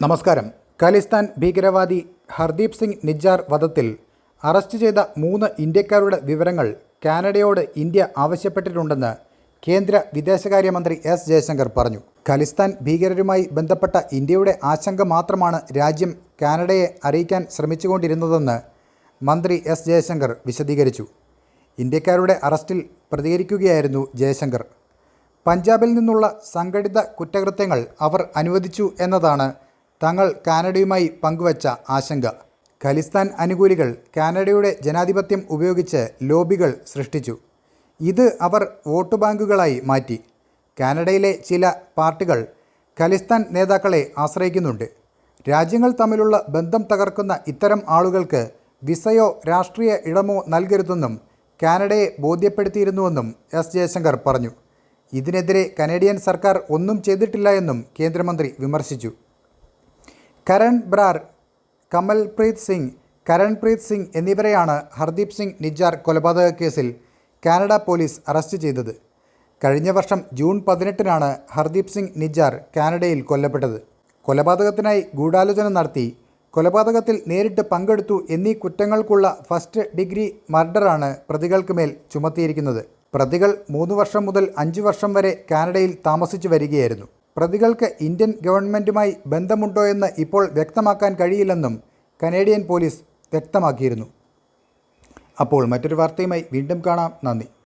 നമസ്കാരം. ഖാലിസ്ഥാൻ ഭീകരവാദി ഹർദീപ് സിംഗ് നിജാർ വധത്തിൽ അറസ്റ്റ് ചെയ്ത മൂന്ന് ഇന്ത്യക്കാരുടെ വിവരങ്ങൾ കാനഡയോട് ഇന്ത്യ ആവശ്യപ്പെട്ടിട്ടുണ്ടെന്ന് കേന്ദ്ര വിദേശകാര്യമന്ത്രി എസ് ജയശങ്കർ പറഞ്ഞു. ഖലിസ്ഥാൻ ഭീകരരുമായി ബന്ധപ്പെട്ട ഇന്ത്യയുടെ ആശങ്ക മാത്രമാണ് രാജ്യം കാനഡയെ അറിയിക്കാൻ ശ്രമിച്ചുകൊണ്ടിരുന്നതെന്ന് മന്ത്രി എസ് ജയശങ്കർ വിശദീകരിച്ചു. ഇന്ത്യക്കാരുടെ അറസ്റ്റിൽ പ്രതികരിക്കുകയായിരുന്നു ജയശങ്കർ. പഞ്ചാബിൽ നിന്നുള്ള സംഘടിത കുറ്റകൃത്യങ്ങൾ അവർ അനുവദിച്ചു എന്നതാണ് തങ്ങൾ കാനഡയുമായി പങ്കുവച്ച ആശങ്ക. ഖലിസ്ഥാൻ അനുകൂലികൾ കാനഡയുടെ ജനാധിപത്യം ഉപയോഗിച്ച് ലോബികൾ സൃഷ്ടിച്ചു. ഇത് അവർ വോട്ട് ബാങ്കുകളായി മാറ്റി. കാനഡയിലെ ചില പാർട്ടികൾ ഖലിസ്ഥാൻ നേതാക്കളെ ആശ്രയിക്കുന്നുണ്ട്. രാജ്യങ്ങൾ തമ്മിലുള്ള ബന്ധം തകർക്കുന്ന ഇത്തരം ആളുകൾക്ക് വിസയോ രാഷ്ട്രീയ ഇടമോ നൽകരുതെന്നും കാനഡയെ ബോധ്യപ്പെടുത്തിയിരുന്നുവെന്നും എസ് ജയശങ്കർ പറഞ്ഞു. ഇതിനെതിരെ കനേഡിയൻ സർക്കാർ ഒന്നും ചെയ്തിട്ടില്ല എന്നും കേന്ദ്രമന്ത്രി വിമർശിച്ചു. കരൺ ബ്രാർ കമൽപ്രീത് സിംഗ് കരൺപ്രീത് സിംഗ് എന്നിവരെയാണ് ഹർദീപ് സിംഗ് നിജാർ കൊലപാതക കേസിൽ കാനഡ പോലീസ് അറസ്റ്റ് ചെയ്തത്. കഴിഞ്ഞ വർഷം ജൂൺ പതിനെട്ടിനാണ് ഹർദീപ് സിംഗ് നിജാർ കാനഡയിൽ കൊല്ലപ്പെട്ടത്. കൊലപാതകത്തിനായി ഗൂഢാലോചന നടത്തി കൊലപാതകത്തിൽ നേരിട്ട് പങ്കെടുത്തു എന്നീ കുറ്റങ്ങൾക്കുള്ള ഫസ്റ്റ് ഡിഗ്രി മർഡറാണ് പ്രതികൾക്ക് മേൽ ചുമത്തിയിരിക്കുന്നത്. പ്രതികൾ മൂന്ന് വർഷം മുതൽ അഞ്ച് വർഷം വരെ കാനഡയിൽ താമസിച്ചു വരികയായിരുന്നു. പ്രതികൾക്ക് ഇന്ത്യൻ ഗവൺമെന്റുമായി ബന്ധമുണ്ടോ എന്ന് ഇപ്പോൾ വ്യക്തമാക്കാൻ കഴിയില്ലെന്നും കനേഡിയൻ പോലീസ് വ്യക്തമാക്കിയിരുന്നു. അപ്പോൾ മറ്റൊരു വാർത്തയുമായി വീണ്ടും കാണാം. നന്ദി.